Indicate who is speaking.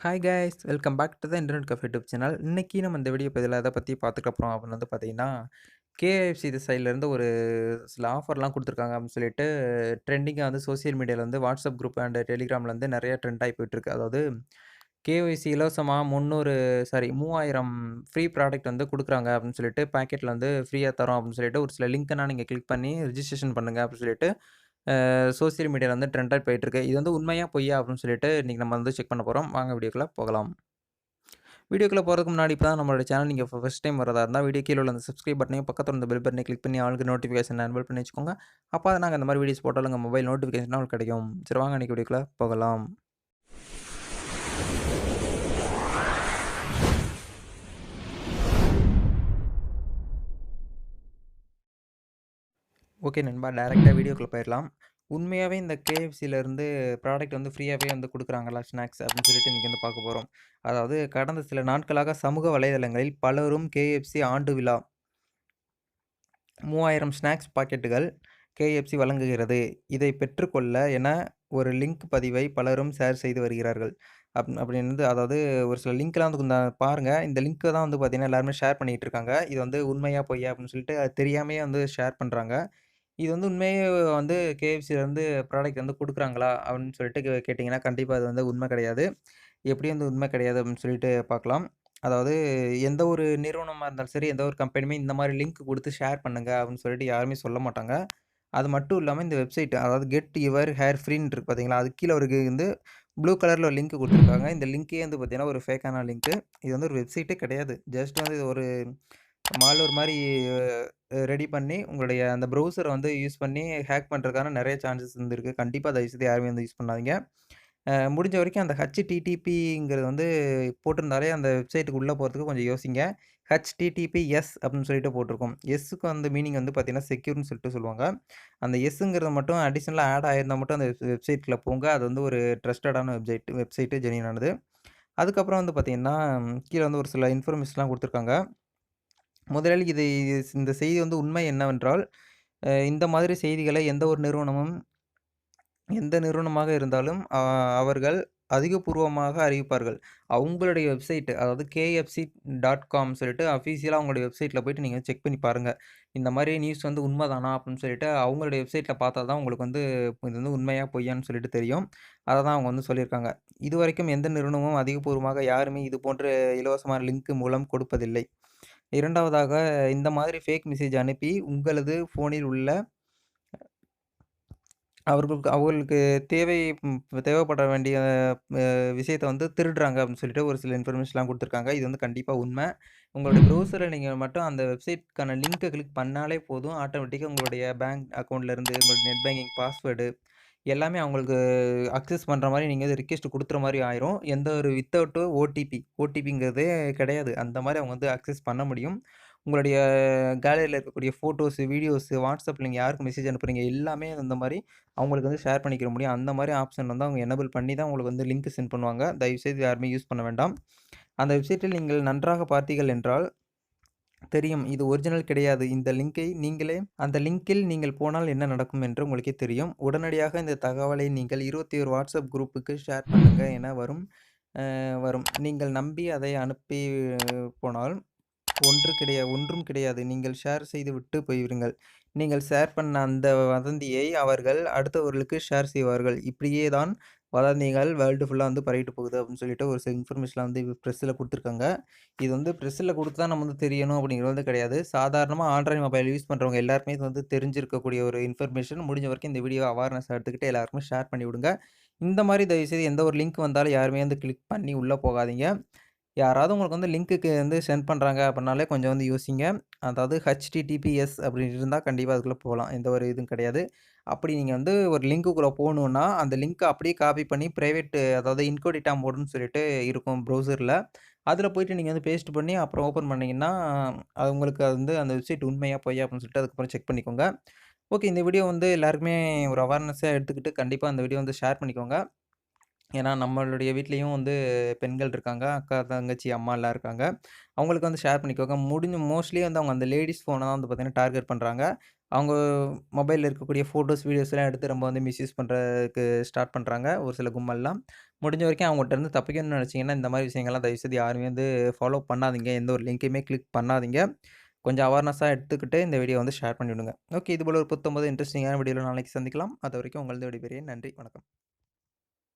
Speaker 1: Hi guys welcome back to the internet cafe YouTube channel இன்றைக்கி நம்ம இந்த video பதில் அதை பற்றி பார்த்துக்க போகிறோம் அப்படின்னு வந்து பார்த்தீங்கன்னா கேஎஃப்சி இது சைட்லேருந்து ஒரு சில ஆஃபர்லாம் கொடுத்துருக்காங்க அப்படின்னு சொல்லிட்டு ட்ரெண்டிங்காக வந்து சோஷியல் மீடியாவில் வந்து வாட்ஸ்அப் குரூப் அண்ட் டெலிகிராமில் வந்து நிறைய ட்ரெண்ட் ஆகி போயிட்டுருக்கு அதாவது கேஒய்சி இலவசமாக முந்நூறு சாரி மூவாயிரம் ஃப்ரீ ப்ராடக்ட் வந்து கொடுக்குறாங்க அப்படின்னு சொல்லிட்டு பேக்கெட்டில் வந்து ஃப்ரீயாக தரோம் அப்படின்னு சொல்லிட்டு ஒரு சில லிங்க்கை நீங்கள் கிளிக் பண்ணி ரிஜிஸ்ட்ரேஷன் பண்ணுங்கள் அப்படின்னு சொல்லிட்டு சோசியல் மீடியாவில் வந்து ட்ரெண்டாக போயிட்டுருக்கு. இது வந்து உண்மையாக பொய்யா அப்படின்னு சொல்லிட்டு இன்றைக்கி நம்ம வந்து செக் பண்ண போகிறோம் வாங்க வீடியோக்குள்ளே போகலாம். வீடியோக்குள்ளே போகிறதுக்கு முன்னாடி இப்போ தான் நம்மளோட சேனல் நீங்கள் ஃபஸ்ட் டைம் வரதா இருந்தால் வீடியோ கீழே உள்ள அந்த சப்ஸ்கிரைப் பட்டனையும் பக்கத்தில் இந்த பெல் பட்டனை கிளிக் பண்ணி ஆளுக்கு நோட்டிஃபிகேஷன் அன்பல் பண்ணி வச்சுக்கோங்க. அப்போ தான் நாங்கள் அந்த மாதிரி வீடியோஸ் போட்டாலும் உங்கள் மொபைல் நோட்டிஃபிகேஷன் உங்களுக்கு கிடைக்கும். சரி வாங்க அன்றைக்கி வீடியோக்குள்ளே போகலாம். ஓகே நண்பா டேரெக்டாக வீடியோக்குள்ளே போயிடலாம் உண்மையாகவே இந்த கேஎஃப்சியிலேருந்து ப்ராடக்ட் வந்து ஃப்ரீயாகவே வந்து கொடுக்குறாங்களா ஸ்நாக்ஸ் அப்படின்னு சொல்லிட்டு இன்றைக்கி வந்து பார்க்க போகிறோம் அதாவது கடந்த சில நாட்களாக சமூக வலைதளங்களில் பலரும் கேஎஃப்சி ஆண்டு விழா மூவாயிரம் ஸ்நாக்ஸ் பாக்கெட்டுகள் கேஎஃப்சி வழங்குகிறது. இதை பெற்றுக்கொள்ள என ஒரு லிங்க் பதிவை பலரும் ஷேர் செய்து வருகிறார்கள். அப் அப்படின்னு வந்து அதாவது ஒரு சில லிங்க்லாம் வந்து பாருங்கள் இந்த லிங்க்கை தான் வந்து பார்த்திங்கன்னா எல்லாருமே ஷேர் பண்ணிகிட்டு இருக்காங்க. இது வந்து உண்மையாக பொய்யா அப்படின்னு சொல்லிட்டு அது தெரியாமையே வந்து ஷேர் பண்ணுறாங்க இது வந்து உண்மையே வந்து கேஎஃப்சிலேருந்து ப்ராடக்ட் வந்து கொடுக்குறாங்களா? அப்படின்னு சொல்லிட்டு கே கேட்டிங்கன்னா கண்டிப்பாக அது வந்து உண்மை கிடையாது. எப்படி வந்து உண்மை கிடையாது அப்படின்னு சொல்லிட்டு பார்க்கலாம். அதாவது எந்த ஒரு நிறுவனமாக இருந்தாலும் சரி எந்த ஒரு கம்பெனியுமே இந்த மாதிரி லிங்க் கொடுத்து ஷேர் பண்ணுங்க அப்படின்னு சொல்லிட்டு யாருமே சொல்ல மாட்டாங்க. அது மட்டும் இல்லாமல் இந்த வெப்சைட் அதாவது கெட் யுவர் ஹேர் ஃப்ரீன்னு இருக்குது பார்த்தீங்களா அது கீழே ஒரு வந்து ப்ளூ கலரில் ஒரு லிங்க் கொடுத்துருக்காங்க. இந்த லிங்க்கே வந்து பார்த்தீங்கன்னா ஒரு ஃபேக்கான லிங்க்கு இது வந்து ஒரு வெப்சைட்டே கிடையாது. ஜஸ்ட் வந்து இது ஒரு மாலூர் மாதிரி ரெடி பண்ணி உங்களுடைய அந்த ப்ரௌசரை வந்து யூஸ் பண்ணி ஹேக் பண்ணுறதுக்கான நிறைய சான்சஸ் இருந்திருக்கு. கண்டிப்பாக தயவுசெய்து யாருமே வந்து யூஸ் பண்ணாதீங்க. முடிஞ்ச வரைக்கும் அந்த ஹச்டிடிபிங்கிறது வந்து போட்டிருந்தாலே அந்த வெப்சைட்டுக்கு உள்ளே போகிறதுக்கு கொஞ்சம் யோசிங்க. ஹச்டிடிபிஎஸ் அப்படின்னு சொல்லிட்டு போட்டிருக்கோம். எஸ்ஸுக்கு வந்து மீனிங் வந்து பார்த்தீங்கன்னா செக்யூர்னு சொல்லிட்டு சொல்லுவாங்க. அந்த எஸ்ஸுங்கிறது மட்டும் அடிஷ்னலாக ஆட் ஆயிருந்தால் மட்டும் அந்த வெப்சைட்டில் போங்க. அது வந்து ஒரு ட்ரஸ்டடான வெப்சைட் வெப்சைட்டு ஜெனியனானது அதுக்கப்புறம் வந்து பார்த்திங்கன்னா கீழே வந்து ஒரு சில இன்ஃபர்மேஷன்லாம் கொடுத்துருக்காங்க. முதலில் இது இந்த செய்தி வந்து உண்மை என்னவென்றால் இந்த மாதிரி செய்திகளை எந்த ஒரு நிறுவனமும் எந்த நிறுவனமாக இருந்தாலும் அவர்கள் அதிகபூர்வமாக அறிவிப்பார்கள். அவங்களுடைய வெப்சைட்டு அதாவது கேஎஃப்சி டாட் காம் சொல்லிட்டு அஃபீஷியலாக அவங்களுடைய வெப்சைட்டில் போய்ட்டு நீங்கள் செக் பண்ணி பாருங்கள் இந்த மாதிரி நியூஸ் வந்து உண்மைதானா அப்படின்னு சொல்லிட்டு அவங்களுடைய வெப்சைட்டில் பார்த்தா தான் உங்களுக்கு வந்து இது வந்து உண்மையாக பொய்யான்னு சொல்லிட்டு தெரியும். அதை தான் அவங்க வந்து சொல்லியிருக்காங்க. இது வரைக்கும் எந்த நிறுவனமும் அதிகபூர்வமாக யாருமே இது போன்ற இலவசமான லிங்க் மூலம் கொடுப்பதில்லை. இரண்டாவதாக இந்த மாதிரி ஃபேக் மெசேஜ் அனுப்பி உங்களது ஃபோனில் உள்ள அவர்களுக்கு அவர்களுக்கு தேவை தேவைப்பட வேண்டிய விஷயத்த வந்து திருடுறாங்க அப்படின்னு சொல்லிட்டு ஒரு சில இன்ஃபர்மேஷன்லாம் கொடுத்துருக்காங்க. இது வந்து கண்டிப்பாக உண்மை. உங்களுடைய ப்ரௌசரில் நீங்கள் மட்டும் அந்த வெப்சைட்க்கான லிங்க்கை கிளிக் பண்ணாலே போதும். ஆட்டோமேட்டிக்காக உங்களுடைய பேங்க் அக்கௌண்ட்லேருந்து உங்களுடைய நெட் பேங்கிங் பாஸ்வேர்டு எல்லாமே அவங்களுக்கு அக்சஸ் பண்ணுற மாதிரி நீங்கள் வந்து ரிக்வெஸ்ட் கொடுத்துற மாதிரி ஆயிரும். எந்த ஒரு வித்தவுட்டு ஓடிபி ஓடிபிங்கிறதே கிடையாது. அந்த மாதிரி அவங்க வந்து அக்சஸ் பண்ண முடியும். உங்களுடைய கேலரியில் இருக்கக்கூடிய ஃபோட்டோஸு வீடியோஸு வாட்ஸ்அப்பில் நீங்கள் யாருக்கு மெசேஜ் அனுப்புகிறீங்க எல்லாமே அந்த மாதிரி அவங்களுக்கு வந்து ஷேர் பண்ணிக்கிற முடியும். அந்த மாதிரி ஆப்ஷன் வந்து அவங்க எனபிள் பண்ணி தான் உங்களுக்கு வந்து லிங்க் சென்ட் பண்ணுவாங்க. தயவுசெய்து யாருமே யூஸ் பண்ண வேண்டாம். அந்த வெப்சைட்டில் நீங்கள் நன்றாக பார்த்தீர்கள் என்றால் தெரியும். இது ஒரிஜினல் கிடையாது. இந்த லிங்கை நீங்களே அந்த லிங்கில் நீங்கள் போனால் என்ன நடக்கும் என்று உங்களுக்கே தெரியும். உடனடியாக இந்த தகவலை நீங்கள் இருபத்தி ஒரு வாட்ஸ்அப் குரூப்புக்கு ஷேர் பண்ணுங்க என வரும் வரும். நீங்கள் நம்பி அதை அனுப்பி போனால் ஒன்று கிடையாது ஒன்றும் கிடையாது. நீங்கள் ஷேர் செய்து விட்டு போய்விடுங்கள். நீங்கள் ஷேர் பண்ண அந்த வதந்தியை அவர்கள் அடுத்தவர்களுக்கு ஷேர் செய்வார்கள். இப்படியே தான் வதந்திகள் வேர்ல்டு ஃபுல்லாக வந்து பரவிட்டு போகுது அப்படின்னு சொல்லிட்டு ஒரு சில இன்ஃபர்மேஷன் வந்து ப்ரெஸ்ஸில் கொடுத்துருக்காங்க. இது வந்து ப்ரெஸ்ஸில் கொடுத்து தான் நம்ம வந்து தெரியணும் அப்படிங்கிறது வந்து கிடையாது. சாதாரணமாக ஆண்ட்ராய்டு மொபைல் யூஸ் பண்ணுறவங்க எல்லாருமே இது வந்து தெரிஞ்சிருக்கக்கூடிய ஒரு இன்ஃபர்மேஷன் முடிஞ்ச வரைக்கும் இந்த வீடியோ அவேர்னஸ் எடுத்துக்கிட்டு எல்லாருக்குமே ஷேர் பண்ணி விடுங்க இந்த மாதிரி தயவுசெய்து எந்த ஒரு லிங்க் வந்தாலும் யாருமே வந்து கிளிக் பண்ணி உள்ளே போகாதீங்க. யாராவது உங்களுக்கு வந்து லிங்க்குக்கு வந்து சென்ட் பண்ணுறாங்க அப்படின்னாலே கொஞ்சம் வந்து யோசிங்க. அதாவது ஹச்டிடிபிஎஸ் அப்படின்னு இருந்தால் கண்டிப்பாக அதுக்குள்ளே போகலாம் எந்த ஒரு இதுவும் கிடையாது. அப்படி நீங்கள் வந்து ஒரு லிங்க்குள்ளே போகணுன்னா அந்த லிங்க்கை அப்படியே காப்பி பண்ணி ப்ரைவேட்டு அதாவது இன்கோடிட்டா மோடுன்னு சொல்லிட்டு இருக்கும் ப்ரௌசரில் அதில் போயிட்டு நீங்கள் வந்து பேஸ்ட் பண்ணி அப்புறம் ஓப்பன் பண்ணிங்கன்னா அது உங்களுக்கு அது வந்து அந்த வெப்சைட் உண்மையாக போய் அப்படின்னு சொல்லிட்டு அதுக்கப்புறம் செக் பண்ணிக்கோங்க. ஓகே இந்த வீடியோ வந்து எல்லாருக்குமே ஒரு அவேர்னஸாக எடுத்துக்கிட்டு கண்டிப்பாக அந்த வீடியோ வந்து ஷேர் பண்ணிக்கோங்க. ஏன்னா நம்மளுடைய வீட்லேயும் வந்து பெண்கள் இருக்காங்க அக்கா தங்கச்சி அம்மா எல்லாம் இருக்காங்க அவங்களுக்கு வந்து ஷேர் பண்ணிக்கோங்க முடிஞ்ச மோஸ்ட்லி வந்து அவங்க அந்த லேடிஸ் ஃபோனை தான் வந்து பார்த்திங்கன்னா டார்கெட் பண்ணுறாங்க அவங்க மொபைல்ல இருக்கக்கூடிய ஃபோட்டோஸ், வீடியோஸ்லாம் எடுத்து ரொம்ப வந்து மிஸ்யூஸ் பண்றதுக்கு ஸ்டார்ட் பண்றாங்க, ஒரு சில கும்பல்லாம். முடிஞ்ச வரைக்கும் அவங்கட்ட இருந்து தப்பிக்கணும்னு நினச்சீங்கன்னா இந்த மாரி விஷயங்கள்லாம் தயவுசெய்து யாருமே வந்து ஃபாலோ பண்ணாதீங்க. எந்த ஒரு லிங்க்கையுமே கிளிக் பண்ணாதீங்க. கொஞ்சம் அவேர்னஸா எடுத்துக்கிட்டு இந்த வீடியோ வந்து ஷேர் பண்ணி விடுங்க. ஓகே. இதுபோல ஒரு புத்தம்பது இன்ட்ரெஸ்டிங்கான வீடியோல நாளைக்கு சந்திக்கலாம். அதுவரைக்கும் உங்களது விடைபெறுகிறேன். நன்றி. வணக்கம்.